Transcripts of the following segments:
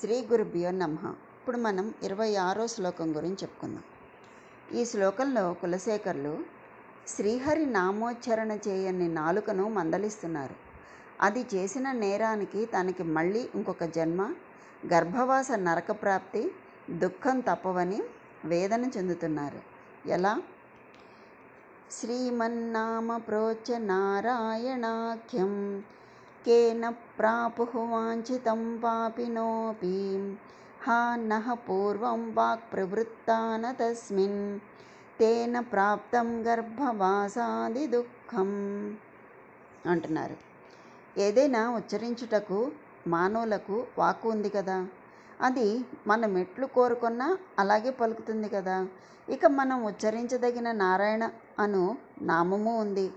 శ్రీ గురుభ్యో నమ. ఇప్పుడు మనం ఇరవై ఆరో శ్లోకం గురించి చెప్పుకుందాం. ఈ శ్లోకంలో కులశేఖర్లు శ్రీహరి నామోచ్చరణ చేయని నాలుకను మందలిస్తున్నారు. అది చేసిన నేరానికి తనకి మళ్ళీ ఇంకొక జన్మ గర్భవాస నరక ప్రాప్తి దుఃఖం తప్పవని వేదన చెందుతున్నారు. ఎలా? శ్రీమన్నామ ప్రోచ నారాయణాఖ్యం కేన ప్రాపుః వాంఛితం పాపినోపి హా నః పూర్వం వాక్ ప్రవృత్తాన తస్మిన్ తేన ప్రాప్తం గర్భవాసాది దుఃఖం అంటున్నారు. ఏదైనా ఉచ్చరించుటకు మానవులకు వాక్కు ఉంది కదా. అది మనం ఎట్లు కోరుకున్నా అలాగే పలుకుతుంది కదా. ఇక మనం ఉచ్చరించదగిన నారాయణ అను నామము ఉంది.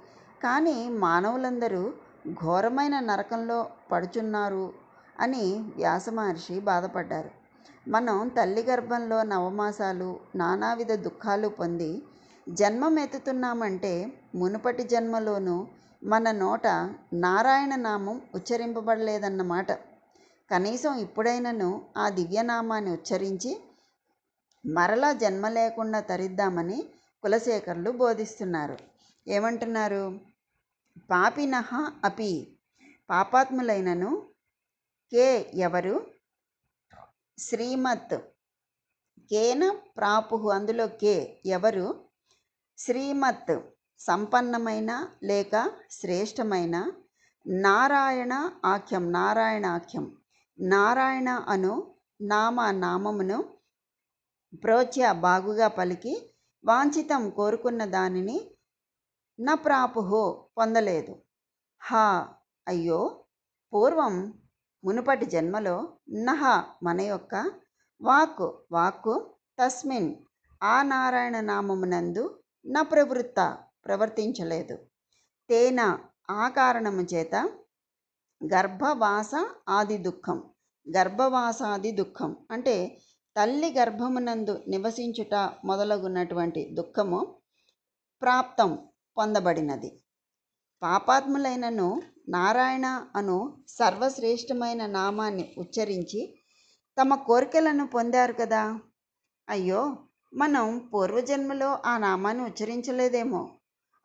కానీ మానవులందరూ ఘోరమైన నరకంలో పడుచున్నారు అని వ్యాస మహర్షి బాధపడ్డారు. మనం తల్లి గర్భంలో నవమాసాలు నానావిధ దుఃఖాలు పొంది జన్మమెత్తుతున్నామంటే మునుపటి జన్మలోనూ మన నోట నారాయణ నామం ఉచ్చరింపబడలేదన్నమాట కనీసం ఇప్పుడైనను ఆ దివ్యనామాన్ని ఉచ్చరించి మరలా జన్మ లేకుండా తరిద్దామని కులశేఖర్లు బోధిస్తున్నారు. ఏమంటున్నారు? పాపిన అపి. పాపాత్ములైనను కే ఎవరు? శ్రీమత్. కేన ప్రాపు అందులో కే ఎవరు? శ్రీమత్ సంపన్నమైన లేక శ్రేష్టమైన? నారాయణ ఆఖ్యం నారాయణాఖ్యం నారాయణ అను నామ నామమును ప్రోచ్య బాగుగా పలికి వాంఛితం కోరుకున్న దానిని న ప్రాపుహో పొందలేదు. హా అయ్యో! పూర్వం మునుపటి జన్మలో నహ మన యొక్క వాక్కు వాక్కు తస్మిన్ ఆ నారాయణ నామమునందు న ప్రవృత్త ప్రవర్తించలేదు. తేన ఆ కారణము చేత గర్భవాస ఆది దుఃఖం గర్భవాసాది దుఃఖం అంటే తల్లి గర్భమునందు నివసించుట మొదలగున్నటువంటి దుఃఖము ప్రాప్తం పొందబడినది. పాపాత్ములైనను నారాయణ అను సర్వశ్రేష్టమైన నామాన్ని ఉచ్చరించి తమ కోరికలను పొందారు కదా? అయ్యో మనం పూర్వజన్మలో ఆ నామాన్ని ఉచ్చరించలేదేమో.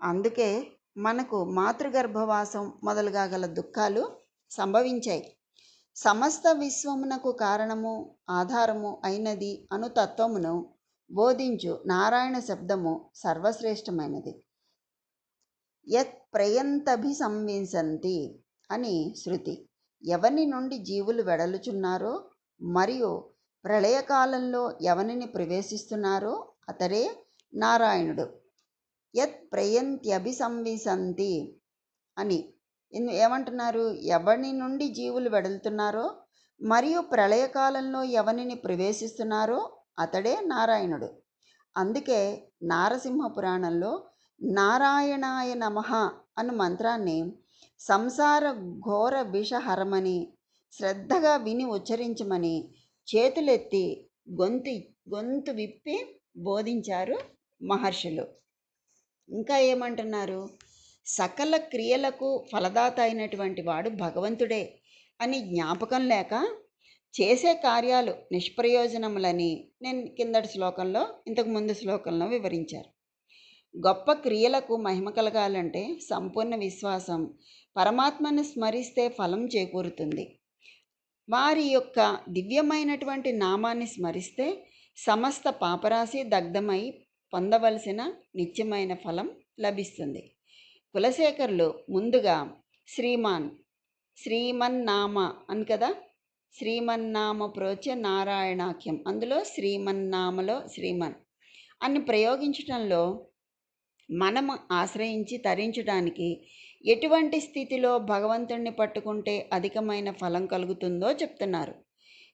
అందుకే మనకు మాతృగర్భవాసం మొదలుగా గల దుఃఖాలు సంభవించాయి. సమస్త విశ్వమునకు కారణము ఆధారము అయినది అను తత్వమును బోధించు నారాయణ శబ్దము సర్వశ్రేష్టమైనది యత్ ప్రయంతభిసంవింసంతి అని శృతి. ఎవని నుండి జీవులు వెడలుచున్నారో మరియు ప్రళయకాలంలో ఎవనిని ప్రవేశిస్తున్నారో అతడే నారాయణుడు. యత్ ప్రయంత్యభిసంవిసంతి అని. ఏమంటున్నారు? ఎవరి నుండి జీవులు వెడలుతున్నారో మరియు ప్రళయకాలంలో ఎవరిని ప్రవేశిస్తున్నారో అతడే నారాయణుడు. అందుకే నారసింహ పురాణంలో నారాయణాయ నమ అను మంత్రాన్ని సంసార ఘోర విషహరమని శ్రద్ధగా విని ఉచ్చరించమని చేతులెత్తి గొంతు గొంతు విప్పి బోధించారు మహర్షులు. ఇంకా ఏమంటున్నారు? సకల క్రియలకు ఫలదాత అయినటువంటి వాడు భగవంతుడే అని జ్ఞాపకం లేక చేసే కార్యాలు నిష్ప్రయోజనములని నేను కిందటి శ్లోకంలో ఇంతకు ముందు శ్లోకంలో వివరించారు. గొప్ప క్రియలకు మహిమ కలగాలంటే సంపూర్ణ విశ్వాసం పరమాత్మను స్మరిస్తే ఫలం చేకూరుతుంది. వారి యొక్క దివ్యమైనటువంటి నామాన్ని స్మరిస్తే సమస్త పాపరాశి దగ్ధమై పొందవలసిన నిత్యమైన ఫలం లభిస్తుంది. కులశేఖర్లు ముందుగా శ్రీమాన్ శ్రీమన్నామ అని కదా? శ్రీమన్నామ ప్రోచ నారాయణాఖ్యం. అందులో శ్రీమన్నామలో శ్రీమన్ అని ప్రయోగించటంలో మనం ఆశ్రయించి తరించడానికి ఎటువంటి స్థితిలో భగవంతుణ్ణి పట్టుకుంటే అధికమైన ఫలం కలుగుతుందో చెప్తున్నారు.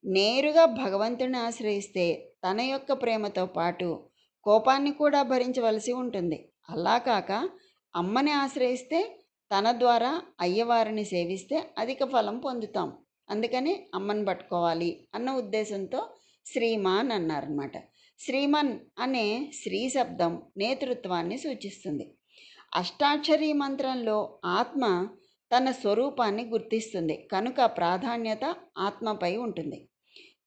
నేరుగా భగవంతుని ఆశ్రయిస్తే తన యొక్క ప్రేమతో పాటు కోపాన్ని కూడా భరించవలసి ఉంటుంది. అలా కాక అమ్మని ఆశ్రయిస్తే తన ద్వారా అయ్యవారిని సేవిస్తే అధిక ఫలం పొందుతాం. అందుకని అమ్మని పట్టుకోవాలి అన్న ఉద్దేశంతో శ్రీమాన్ అన్నారనమాట శ్రీమన్ అనే శ్రీ శబ్దం నేతృత్వాన్ని సూచిస్తుంది. అష్టాక్షరీ మంత్రంలో ఆత్మ తన స్వరూపాన్ని గుర్తిస్తుంది. కనుక ప్రాధాన్యత ఆత్మపై ఉంటుంది.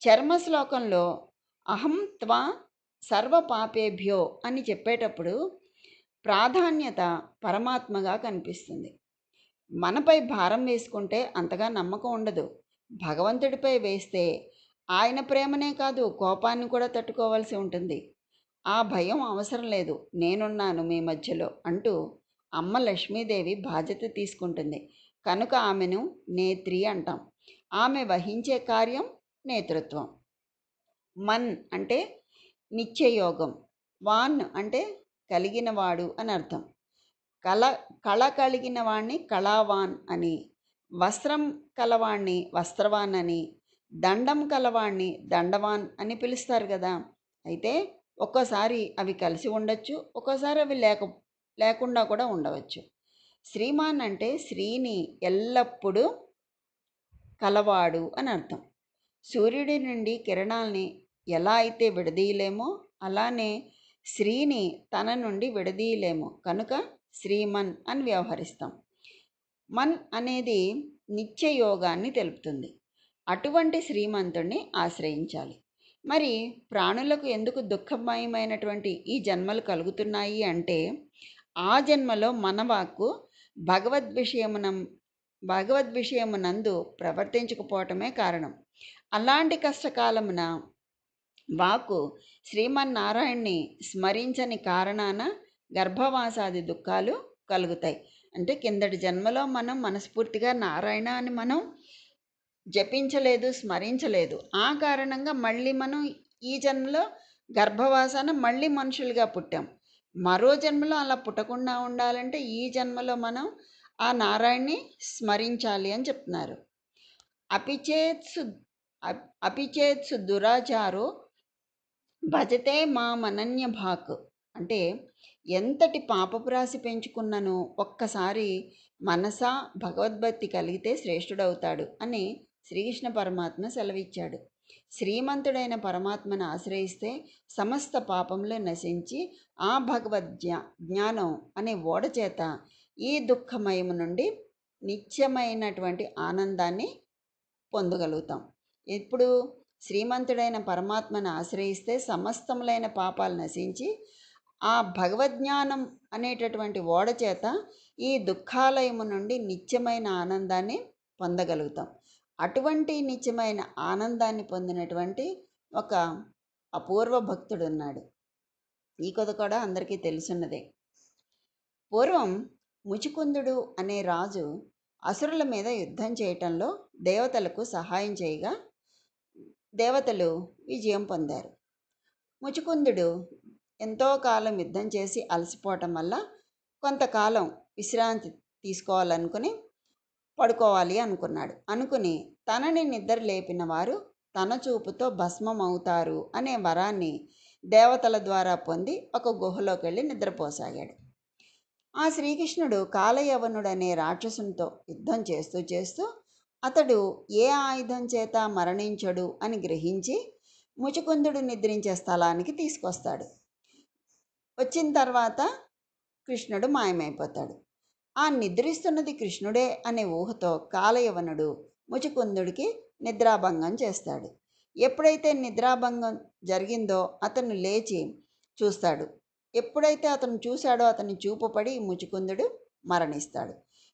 చర్మ శ్లోకంలో అహం త్వా సర్వపాపేభ్యో అని చెప్పేటప్పుడు ప్రాధాన్యత పరమాత్మగా కనిపిస్తుంది. మనపై భారం వేసుకుంటే అంతగా నమ్మకం ఉండదు. భగవంతుడిపై వేస్తే ఆయన ప్రేమనే కాదు కోపాన్ని కూడా తట్టుకోవాల్సి ఉంటుంది. ఆ భయం అవసరం లేదు. నేనున్నాను మీ మధ్యలో అంటూ అమ్మ లక్ష్మీదేవి బాధ్యత తీసుకుంటుంది. కనుక ఆమెను నేత్రి అంటాం. ఆమె వహించే కార్యం నేతృత్వం. మన్ అంటే నిత్యయోగం. వాన్ అంటే కలిగినవాడు అని అర్థం. కళ కళ కలిగిన వాణ్ణి కళావాన్ అని. వస్త్రం కలవాణ్ణి వస్త్రవాన్ అని. దండం కలవాణ్ణి దండవాన్ అని పిలుస్తారు కదా. అయితే ఒక్కోసారి అవి కలిసి ఉండొచ్చు ఒక్కోసారి అవి లేక లేకుండా కూడా ఉండవచ్చు. శ్రీమాన్ అంటే శ్రీని ఎల్లప్పుడూ కలవాడు అని అర్థం. సూర్యుడి నుండి కిరణాల్ని ఎలా అయితే విడదీయలేమో అలానే శ్రీని తన నుండి విడదీయలేము. కనుక శ్రీమన్ అని వ్యవహరిస్తాం. మన్ అనేది నిత్య యోగాన్ని తెలుపుతుంది. అటువంటి శ్రీమంతుణ్ణి ఆశ్రయించాలి. మరి ప్రాణులకు ఎందుకు దుఃఖమయమైనటువంటి ఈ జన్మలు కలుగుతున్నాయి అంటే ఆ జన్మలో మన వాక్కు భగవద్ విషయమున భగవద్ విషయమునందు ప్రవర్తించకపోవటమే కారణం. అలాంటి కష్టకాలమున వాక్కు శ్రీమన్నారాయణ్ణి స్మరించని కారణాన గర్భవాసాది దుఃఖాలు కలుగుతాయి. అంటే కిందటి జన్మలో మనం మనస్ఫూర్తిగా నారాయణ అని మనం జపించలేదు స్మరించలేదు. ఆ కారణంగా మళ్ళీ మనం ఈ జన్మలో గర్భవాసాన మళ్ళీ మనుషులుగా పుట్టాం. మరో జన్మలో అలా పుట్టకుండా ఉండాలంటే ఈ జన్మలో మనం ఆ నారాయణ్ణి స్మరించాలి అని చెప్తున్నారు. అపిచేత్సు అపిచేత్సు దురాచారు భజతే మా మనన్య భాక్. అంటే ఎంతటి పాపపురాశి పెంచుకున్నను ఒక్కసారి మనసా భగవద్భక్తి కలిగితే శ్రేష్ఠుడవుతాడు అని శ్రీకృష్ణ పరమాత్మ సెలవిచ్చాడు. శ్రీమంతుడైన పరమాత్మను ఆశ్రయిస్తే సమస్త పాపంలో నశించి ఆ భగవద్ జ్ఞానం అనే ఓడ చేత ఈ దుఃఖమయము నుండి నిత్యమైనటువంటి ఆనందాన్ని పొందగలుగుతాం. ఇప్పుడు శ్రీమంతుడైన పరమాత్మను ఆశ్రయిస్తే సమస్తములైన పాపాలు నశించి ఆ భగవజ్ఞానం అనేటటువంటి ఓడ చేత ఈ దుఃఖాలయము నుండి నిత్యమైన ఆనందాన్ని పొందగలుగుతాం. అటువంటి నిత్యమైన ఆనందాన్ని పొందినటువంటి ఒక అపూర్వ భక్తుడు ఉన్నాడు ఈ కథ కూడా అందరికీ తెలుసున్నదే. పూర్వం ముచికుందుడు అనే రాజు అసురుల మీద యుద్ధం చేయటంలో దేవతలకు సహాయం చేయగా దేవతలు విజయం పొందారు. ముచుకుందుడు ఎంతో కాలం యుద్ధం చేసి అలసిపోవటం వల్ల కొంతకాలం విశ్రాంతి తీసుకోవాలనుకుని పడుకోవాలి అనుకున్నాడు. అనుకుని తనని నిద్ర లేపిన వారు తన చూపుతో భస్మం అవుతారు అనే వరాన్ని దేవతల ద్వారా పొంది ఒక గుహలోకి వెళ్ళి నిద్రపోసాగాడు. ఆ శ్రీకృష్ణుడు కాలయవనుడనే రాక్షసునితో యుద్ధం చేస్తూ చేస్తూ అతడు ఏ ఆయుధం చేత మరణించడు అని గ్రహించి ముచుకుందుడు నిద్రించే స్థలానికి తీసుకొస్తాడు. వచ్చిన తర్వాత కృష్ణుడు మాయమైపోతాడు. ఆ నిద్రిస్తున్నది కృష్ణుడే అనే ఊహతో కాలయవనుడు ముచుకుందుడికి నిద్రాభంగం చేస్తాడు. ఎప్పుడైతే నిద్రాభంగం జరిగిందో అతను లేచి చూస్తాడు. ఎప్పుడైతే అతను చూశాడో అతని చూపుపడి ముచుకుందుడు మరణిస్తాడు.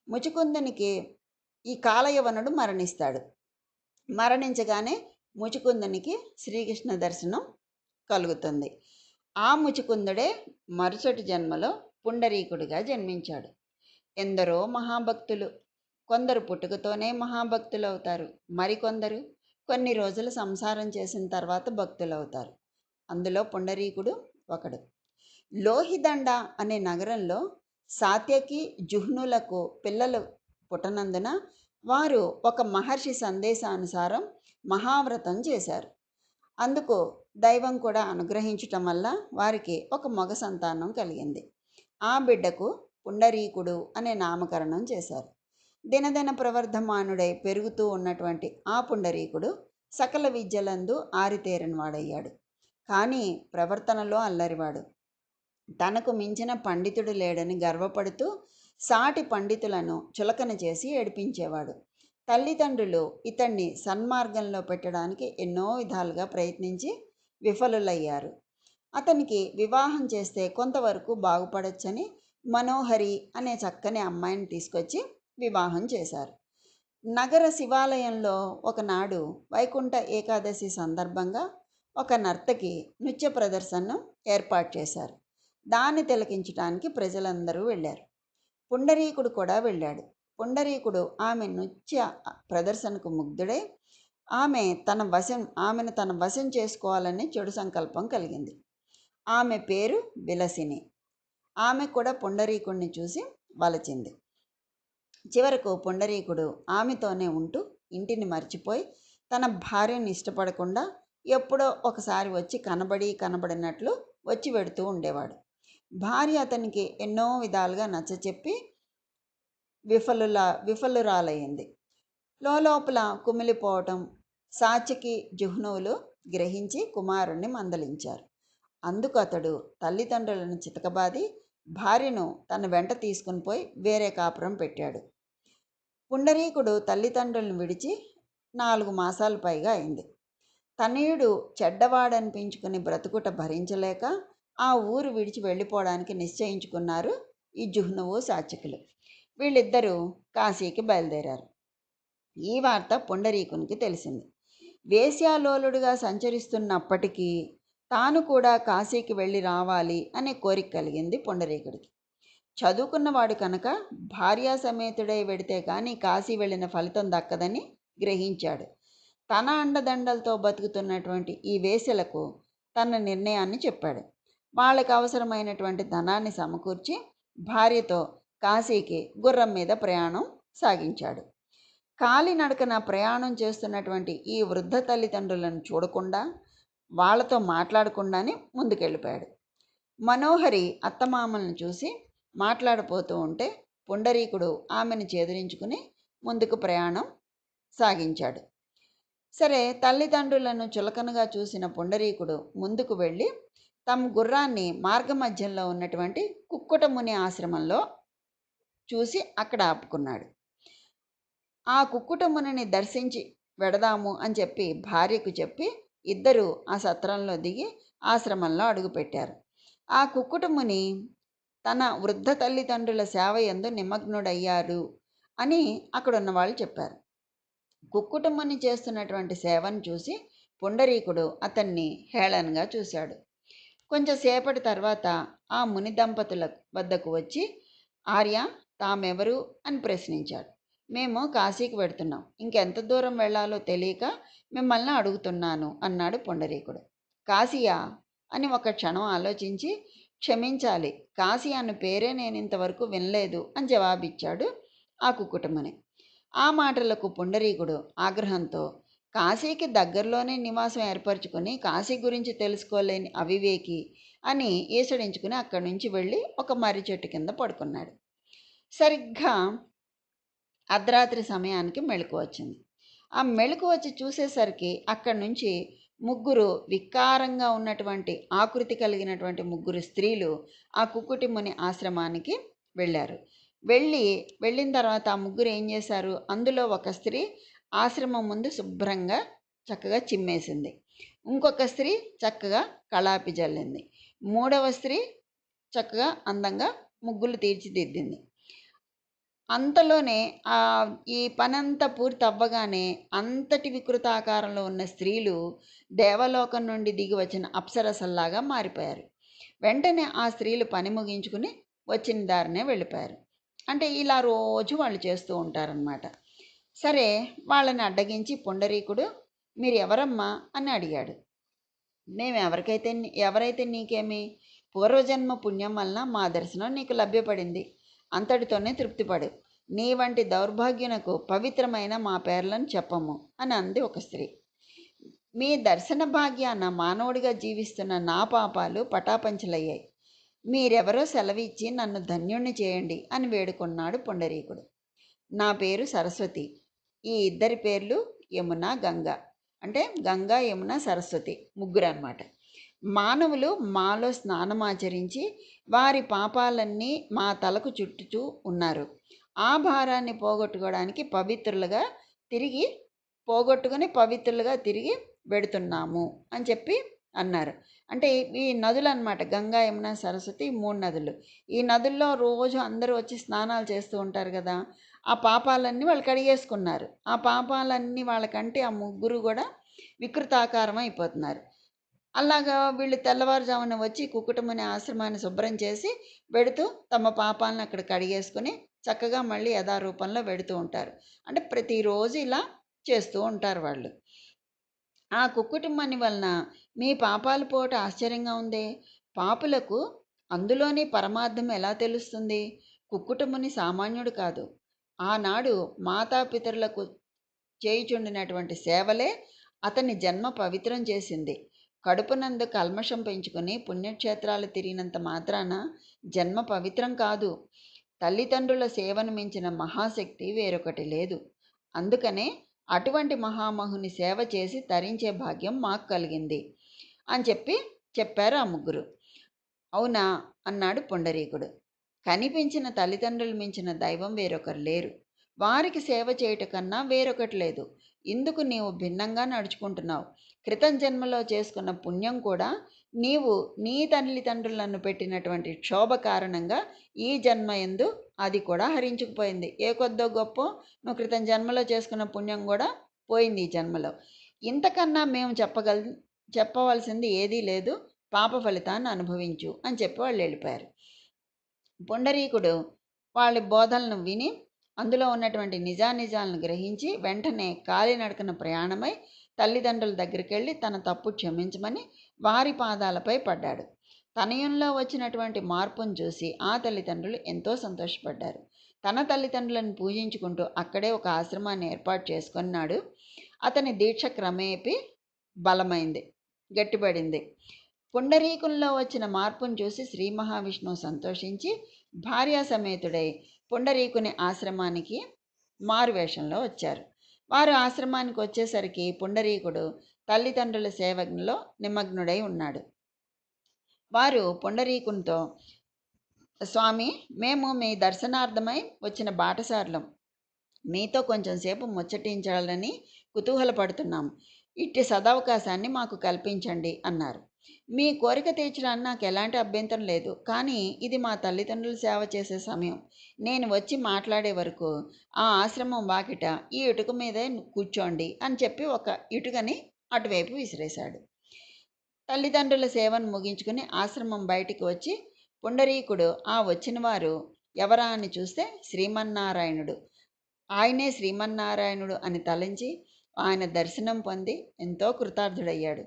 ముచుకుందునికి ఈ కాలయవనుడు మరణిస్తాడు. మరణించగానే ముచుకుందునికి శ్రీకృష్ణ దర్శనం కలుగుతుంది. ఆ ముచుకుందుడే మరుసటి జన్మలో పుండరీకుడిగా జన్మించాడు. ఎందరో మహాభక్తులు కొందరు పుట్టుకతోనే మహాభక్తులు అవుతారు మరికొందరు కొన్ని రోజులు సంసారం చేసిన తర్వాత భక్తులు అవుతారు అందులో పుండరీకుడు ఒకడు. లోహిదండ అనే నగరంలో సాత్యకి జుహ్నులకు పిల్లలు పుట్టనందున వారు ఒక మహర్షి సందేశానుసారం మహావ్రతం చేశారు. అందుకు దైవం కూడా అనుగ్రహించటం వల్ల వారికి ఒక మగ సంతానం కలిగింది. ఆ బిడ్డకు పుండరీకుడు అనే నామకరణం చేశారు. దినదిన ప్రవర్ధమానుడై పెరుగుతూ ఉన్నటువంటి ఆ పుండరీకుడు సకల విద్యలందు ఆరితేరిన వాడయ్యాడు కానీ ప్రవర్తనలో అల్లరివాడు. తనకు మించిన పండితుడు లేడని గర్వపడుతూ సాటి పండితులను చులకన చేసి ఏడిపించేవాడు. తల్లిదండ్రులు ఇతన్ని సన్మార్గంలో పెట్టడానికి ఎన్నో విధాలుగా ప్రయత్నించి విఫలులయ్యారు. అతనికి వివాహం చేస్తే కొంతవరకు బాగుపడొచ్చని మనోహరి అనే చక్కని అమ్మాయిని తీసుకొచ్చి వివాహం చేశారు. నగర శివాలయంలో ఒకనాడు వైకుంఠ ఏకాదశి సందర్భంగా ఒక నర్తకి నృత్య ప్రదర్శనను ఏర్పాటు చేశారు. దాన్ని తిలకించడానికి ప్రజలందరూ వెళ్ళారు. పుండరీకుడు కూడా వెళ్ళాడు. పుండరీకుడు ఆమె నృత్య ప్రదర్శనకు ముగ్ధుడై ఆమె తన వశం ఆమెను తన వశం చేసుకోవాలని చెడు సంకల్పం కలిగింది. ఆమె పేరు విలసిని ఆమె కూడా పుండరీకుడిని చూసి వలచింది. చివరకు పుండరీకుడు ఆమెతోనే ఉంటూ ఇంటిని మర్చిపోయి తన భార్యను ఇష్టపడకుండా ఎప్పుడో ఒకసారి వచ్చి కనబడి కనబడినట్లు వచ్చి వెడుతూ ఉండేవాడు. భార్య అతనికి ఎన్నో విధాలుగా నచ్చచెప్పి విఫలుల విఫలురాలయ్యింది. లోపల కుమిలిపోవటం సాచికి జుహ్నువులు గ్రహించి కుమారుణ్ణి మందలించారు. అందుకు అతడు తల్లిదండ్రులను చితకబాది భార్యను తన వెంట తీసుకుని పోయి వేరే కాపురం పెట్టాడు. పుండరీకుడు తల్లిదండ్రులను విడిచి నాలుగు మాసాల పైగా అయింది. తనయుడు చెడ్డవాడనిపించుకుని బ్రతుకుట భరించలేక ఆ ఊరు విడిచి వెళ్ళిపోవడానికి నిశ్చయించుకున్నారు ఈ జుహ్నువు సాచకులు వీళ్ళిద్దరూ కాశీకి బయలుదేరారు. ఈ వార్త పుండరీకునికి తెలిసింది. వేశ్యాలోలుడుగా సంచరిస్తున్నప్పటికీ తాను కూడా కాశీకి వెళ్ళి రావాలి అనే కోరిక కలిగింది పుండరీకుడికి. చదువుకున్నవాడు కనుక భార్యా సమేతుడై వెడితే కానీ కాశీ వెళ్ళిన ఫలితం దక్కదని గ్రహించాడు. తన అండదండలతో బతుకుతున్నటువంటి ఈ వేసలకు తన నిర్ణయాన్ని చెప్పాడు. వాళ్ళకి అవసరమైనటువంటి ధనాన్ని సమకూర్చి భార్యతో కాశీకి గుర్రం మీద ప్రయాణం సాగించాడు. కాలినడకన ప్రయాణం చేస్తున్నటువంటి ఈ వృద్ధ తల్లిదండ్రులను చూడకుండా వాళ్ళతో మాట్లాడకుండానే ముందుకెళ్ళిపోయాడు. మనోహరి అత్తమామలను చూసి మాట్లాడిపోతూ ఉంటే పుండరీకుడు ఆమెను చేదరించుకుని ముందుకు ప్రయాణం సాగించాడు. సరే తల్లిదండ్రులను చులకనగా చూసిన పుండరీకుడు ముందుకు వెళ్ళి తమ గుర్రాన్ని మార్గమధ్యంలో ఉన్నటువంటి కుక్కుటముని ఆశ్రమంలో చూసి అక్కడ ఆపుకున్నాడు. ఆ కుక్కుటమునిని దర్శించి వెడదాము అని చెప్పి భార్యకు చెప్పి ఇద్దరు ఆ సత్రంలో దిగి ఆశ్రమంలో అడుగుపెట్టారు. ఆ కుక్కుటముని తన వృద్ధ తల్లిదండ్రుల సేవ ఎందు నిమగ్నుడయ్యారు అని అక్కడున్న వాళ్ళు చెప్పారు. కుక్కుటముని చేస్తున్నటువంటి సేవను చూసి పుండరీకుడు అతన్ని హేళనగా చూశాడు. కొంచెంసేపటి తర్వాత ఆ ముని దంపతుల వద్దకు వచ్చి ఆర్య తామెవరు? అని ప్రశ్నించాడు. మేము కాశీకి వెడుతున్నాం ఇంకెంత దూరం వెళ్ళాలో తెలియక మిమ్మల్ని అడుగుతున్నాను అన్నాడు పుండరీకుడు. కాశీయా? అని ఒక క్షణం ఆలోచించి క్షమించాలి. కాశీ అన్న పేరే నేను ఇంతవరకు వినలేదు అని జవాబిచ్చాడు ఆ కుక్కుటమని ఆ మాటలకు పుండరీకుడు ఆగ్రహంతో కాశీకి దగ్గరలోనే నివాసం ఏర్పరచుకొని కాశీ గురించి తెలుసుకోలేని అవివేకి అని ఈసడించుకుని అక్కడి నుంచి వెళ్ళి ఒక మర్రి చెట్టు కింద పడుకున్నాడు. సరిగ్గా అర్ధరాత్రి సమయానికి మెళుకు వచ్చింది. ఆ మెళుకు వచ్చి చూసేసరికి అక్కడి నుంచి ముగ్గురు వికారంగా ఉన్నటువంటి ఆకృతి కలిగినటువంటి ముగ్గురు స్త్రీలు ఆ కుక్కుటిముని ఆశ్రమానికి వెళ్ళారు. వెళ్ళి వెళ్ళిన తర్వాత ఆ ముగ్గురు ఏం చేశారు? అందులో ఒక స్త్రీ ఆశ్రమం ముందు శుభ్రంగా చక్కగా చిమ్మేసింది. ఇంకొక స్త్రీ చక్కగా కళాపి జల్లింది. మూడవ స్త్రీ చక్కగా అందంగా ముగ్గులు తీర్చిదిద్దింది. అంతలోనే ఆ ఈ పనంతా పూర్తి అవ్వగానే అంతటి వికృతాకారంలో ఉన్న స్త్రీలు దేవలోకం నుండి దిగి వచ్చిన అప్సరసల్లాగా మారిపోయారు. వెంటనే ఆ స్త్రీలు పని ముగించుకుని వచ్చిన దారినే వెళ్ళిపోయారు. అంటే ఇలా రోజు వాళ్ళు చేస్తూ ఉంటారనమాట సరే వాళ్ళని అడ్డగించి పుండరీకుడు మీరు ఎవరమ్మా? అని అడిగాడు. మేము ఎవరికైతే ఎవరైతే నీకేమి? పూర్వజన్మ పుణ్యం వలన మా దర్శనం నీకు లభ్యపడింది. అంతటితోనే తృప్తిపడు. నీ వంటి దౌర్భాగ్యునకు పవిత్రమైన మా పేర్లను చెప్పము అని అంది ఒక స్త్రీ. మీ దర్శన భాగ్యాన మానవుడిగా జీవిస్తున్న నా పాపాలు పటాపంచలయ్యాయి. మీరెవరో సెలవిచ్చి నన్ను ధన్యుణ్ణి చేయండి అని వేడుకున్నాడు పుండరీకుడు. నా పేరు సరస్వతి. ఈ ఇద్దరి పేర్లు యమున గంగ. అంటే గంగా యమున సరస్వతి ముగ్గురు అనమాట మానవులు మాలో స్నానమాచరించి వారి పాపాలన్నీ మా తలకు చుట్టుచూ ఉన్నారు. ఆ భారాన్ని పోగొట్టుకోవడానికి పవిత్రులుగా తిరిగి పోగొట్టుకుని పవిత్రులుగా తిరిగి పెడుతున్నాము అని చెప్పి అన్నారు. అంటే ఈ నదులు అన్నమాట గంగా యమున సరస్వతి మూడు నదులు. ఈ నదుల్లో రోజు అందరూ వచ్చి స్నానాలు చేస్తూ ఉంటారు కదా ఆ పాపాలన్నీ వాళ్ళు కడిగేసుకున్నారు. ఆ పాపాలన్నీ వాళ్ళకంటే ఆ ముగ్గురు కూడా వికృతాకారం అయిపోతున్నారు. అలాగా వీళ్ళు తెల్లవారుజామున వచ్చి కుకుటముని ఆశ్రమాన్ని శుభ్రం చేసి పెడుతూ తమ పాపాలను అక్కడ కడిగేసుకుని చక్కగా మళ్ళీ యథారూపంలో పెడుతూ ఉంటారు. అంటే ప్రతిరోజు ఇలా చేస్తూ ఉంటారు వాళ్ళు. ఆ కుక్కుటిమ్మని వలన మీ పాపాలు పోట ఆశ్చర్యంగా ఉందే. పాపులకు అందులోని పరమార్థం ఎలా తెలుస్తుంది? కుక్కుటముని సామాన్యుడు కాదు. ఆనాడు మాతాపితరులకు చేయుచుండినటువంటి సేవలే అతని జన్మ పవిత్రం చేసింది. కడుపునందు కల్మషం పెంచుకుని పుణ్యక్షేత్రాలు తిరిగినంత మాత్రాన జన్మ పవిత్రం కాదు. తల్లిదండ్రుల సేవను మించిన మహాశక్తి వేరొకటి లేదు. అందుకనే అటువంటి మహామహుని సేవ చేసి తరించే భాగ్యం మాకు కలిగింది అని చెప్పి చెప్పారు ఆ ముగ్గురు. అవునా? అన్నాడు పుండరీకుడు. కనిపించిన తల్లిదండ్రులు మించిన దైవం వేరొకరు లేరు. వారికి సేవ చేయుట కన్నా వేరొకటి లేదు. ఇందుకు నీవు భిన్నంగా నడుచుకుంటున్నావు. క్రితం జన్మలో చేసుకున్న పుణ్యం కూడా నీవు నీ తల్లిదండ్రులను పెట్టినటువంటి క్షోభ కారణంగా ఈ జన్మ ఎందు అది కూడా హరించుకుపోయింది. ఏ కొద్దో గొప్ప నువ్వు క్రితం జన్మలో చేసుకున్న పుణ్యం కూడా పోయింది ఈ జన్మలో. ఇంతకన్నా మేము చెప్పగల చెప్పవలసింది ఏదీ లేదు పాప ఫలితాన్ని అనుభవించు అని చెప్పి వాళ్ళు వెళ్ళిపోయారు. పుండరీకుడు వాళ్ళ బోధలను విని అందులో ఉన్నటువంటి నిజానిజాలను గ్రహించి వెంటనే కాలినడకన ప్రయాణమై తల్లిదండ్రుల దగ్గరికి వెళ్ళి తన తప్పు క్షమించమని వారి పాదాలపై పడ్డాడు. తనయంలో వచ్చినటువంటి మార్పును చూసి ఆ తల్లిదండ్రులు ఎంతో సంతోషపడ్డారు. తన తల్లిదండ్రులను పూజించుకుంటూ అక్కడే ఒక ఆశ్రమాన్ని ఏర్పాటు చేసుకున్నాడు. అతని దీక్ష క్రమేపీ బలమైంది గట్టిపడింది. పుండరీకుల్లో వచ్చిన మార్పును చూసి శ్రీ మహావిష్ణువు సంతోషించి భార్యా సమేతుడై పుండరీకుని ఆశ్రమానికి మారువేషంలో వచ్చారు. వారు ఆశ్రమానికి వచ్చేసరికి పుండరీకుడు తల్లిదండ్రుల సేవలో నిమగ్నుడై ఉన్నాడు. వారు పుండరీకునితో స్వామి మేము మీ దర్శనార్థమై వచ్చిన బాటసారులం. మీతో కొంచెం సేపు ముచ్చటించాలని కుతూహలపడుతున్నాం. ఇట్టి సదవకాశాన్ని మాకు కల్పించండి అన్నారు. మీ కోరిక తీర్చడానికి నాకు ఎలాంటి అభ్యంతరం లేదు. కానీ ఇది మా తల్లిదండ్రులు సేవ చేసే సమయం. నేను వచ్చి మాట్లాడే వరకు ఆ ఆశ్రమం వాకిట ఈ ఇటుక మీదే కూర్చోండి అని చెప్పి ఒక ఇటుకని అటువైపు విసిరేశాడు. తల్లిదండ్రుల సేవను ముగించుకుని ఆశ్రమం బయటికి వచ్చి పుండరీకుడు ఆ వచ్చిన వారు ఎవరా అని చూస్తే శ్రీమన్నారాయణుడు. ఆయనే శ్రీమన్నారాయణుడు అని తలంచి ఆయన దర్శనం పొంది ఎంతో కృతార్థుడయ్యాడు.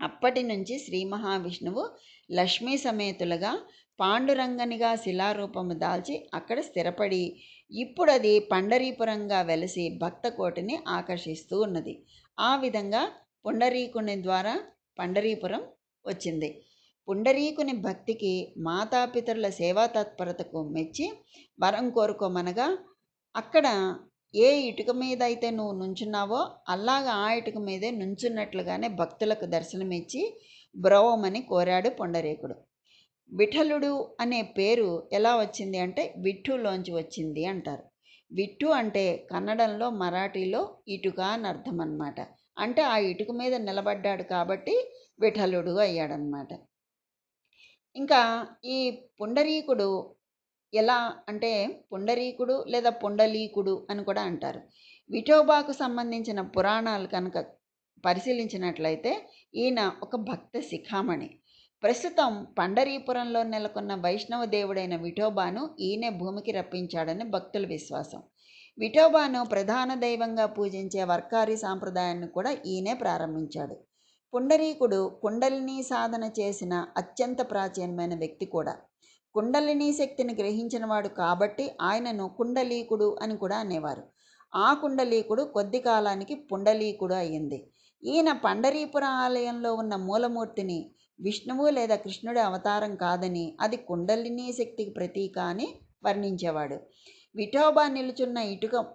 అప్పటి నుంచి శ్రీ మహావిష్ణువు లక్ష్మీ సమేతులుగా పాండురంగనిగా శిలారూపము దాల్చి అక్కడ స్థిరపడి ఇప్పుడు అది పండరీపురంగా వెలసి భక్తకోటిని ఆకర్షిస్తూ ఉన్నది. ఆ విధంగా పుండరీకుని ద్వారా పండరీపురం వచ్చింది. పుండరీకుని భక్తికి మాతాపితరుల సేవా తత్పరతకు మెచ్చి వరం కోరుకోమనగా అక్కడ ఏ ఇటుక మీద అయితే నువ్వు నుంచున్నావో అలాగా ఆ ఇటుక మీదే నుంచున్నట్లుగానే భక్తులకు దర్శనమిచ్చి బ్రవమని కోరాడు పొండరేకుడు. విఠలుడు అనే పేరు ఎలా వచ్చింది అంటే విట్టులోంచి వచ్చింది అంటారు. విట్టు అంటే కన్నడంలో మరాఠీలో ఇటుక అని అర్థం అన్నమాట అంటే ఆ ఇటుక మీద నిలబడ్డాడు కాబట్టి విఠలుడు అయ్యాడనమాట ఇంకా ఈ పుండరీకుడు ఎలా అంటే పుండరీకుడు లేదా పుండలీకుడు అని కూడా అంటారు. విఠోబాకు సంబంధించిన పురాణాలు కనుక పరిశీలించినట్లయితే ఈయన ఒక భక్త శిఖామణి. ప్రస్తుతం పండరీపురంలో నెలకొన్న వైష్ణవ దేవుడైన విఠోబాను ఈయనే భూమికి రప్పించాడని భక్తుల విశ్వాసం. విఠోబాను ప్రధాన దైవంగా పూజించే వర్కారి సాంప్రదాయాన్ని కూడా ఈయనే ప్రారంభించాడు. పుండరీకుడు కుండలిని సాధన చేసిన అత్యంత ప్రాచీనమైన వ్యక్తి కూడా. కుండలిని శక్తిని గ్రహించినవాడు కాబట్టి ఆయనను కుండలీకుడు అని కూడా అనేవారు. ఆ కుండలీకుడు కొద్ది కాలానికి పుండలీకుడు అయ్యింది. ఈయన పండరీపుర ఆలయంలో ఉన్న మూలమూర్తిని విష్ణువు లేదా కృష్ణుడి అవతారం కాదని అది కుండలిని శక్తికి ప్రతీక అని వర్ణించేవాడు. విఠోబా నిలుచున్న ఇటుక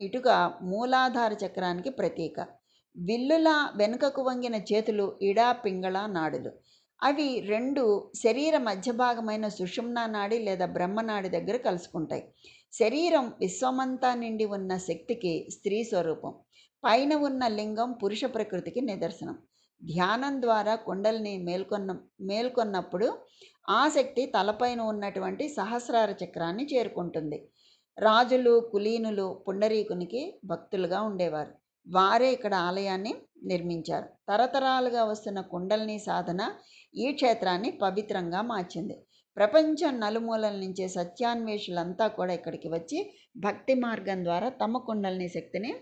ఇటుక మూలాధార చక్రానికి ప్రతీక. విల్లుల వెనుకకు వంగిన చేతులు ఇడా పింగళ నాడులు. అవి రెండు శరీర మధ్య భాగమైన సుషుమ్నా నాడి లేదా బ్రహ్మనాడి దగ్గర కలుసుకుంటాయి. శరీరం విశ్వమంతా నిండి ఉన్న శక్తికి స్త్రీ స్వరూపం. పైన ఉన్న లింగం పురుష ప్రకృతికి నిదర్శనం. ధ్యానం ద్వారా కుండల్ని మేల్కొన్న మేల్కొన్నప్పుడు ఆ శక్తి తలపైన ఉన్నటువంటి సహస్రార చక్రాన్ని చేరుకుంటుంది. రాజులు కులీనులు పుండరీకునికి భక్తులుగా ఉండేవారు. వారే ఇక్కడ ఆలయాన్ని నిర్మించారు. తరతరాలుగా వస్తున్న కుండల్ని సాధన ఈ క్షేత్రాన్ని పవిత్రంగా మార్చింది. ప్రపంచం నలుమూలల నుంచి సత్యాన్వేషులంతా కూడా ఇక్కడికి వచ్చి భక్తి మార్గం ద్వారా తమ కుండలని శక్తిని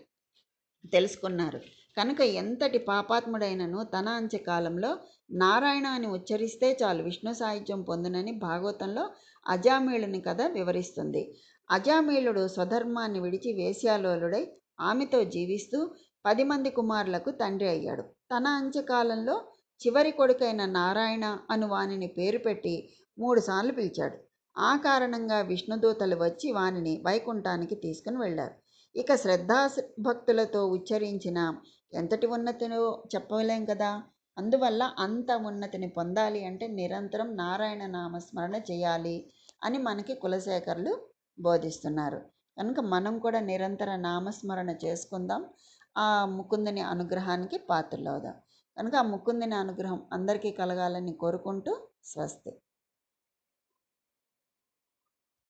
తెలుసుకున్నారు. కనుక ఎంతటి పాపాత్ముడైనను తన అంత్యకాలంలో నారాయణ అని ఉచ్చరిస్తే చాలు విష్ణు సాహిత్యం పొందునని భాగవతంలో అజామీళుని కథ వివరిస్తుంది. అజామీళుడు స్వధర్మాన్ని విడిచి వేశ్యాలోలుడై ఆమెతో జీవిస్తూ పది మంది కుమారులకు తండ్రి అయ్యాడు. తన అంత్యకాలంలో చివరి కొడుకైన నారాయణ అను వానిని పేరు పెట్టి మూడుసార్లు పిలిచాడు. ఆ కారణంగా విష్ణుదూతలు వచ్చి వానిని వైకుంఠానికి తీసుకుని వెళ్ళారు. ఇక శ్రద్ధా భక్తులతో ఉచ్చరించిన ఎంతటి ఉన్నతినో చెప్పలేం కదా! అందువల్ల అంత ఉన్నతిని పొందాలి అంటే నిరంతరం నారాయణ నామస్మరణ చేయాలి అని మనకి కులశేఖరులు బోధిస్తున్నారు. కనుక మనం కూడా నిరంతర నామస్మరణ చేసుకుందాం. ఆ ముకుందుని అనుగ్రహానికి పాత్రలవుదాం. కనుక ఆ ముకుందుని అనుగ్రహం అందరికీ కలగాలని కోరుకుంటూ స్వస్తి.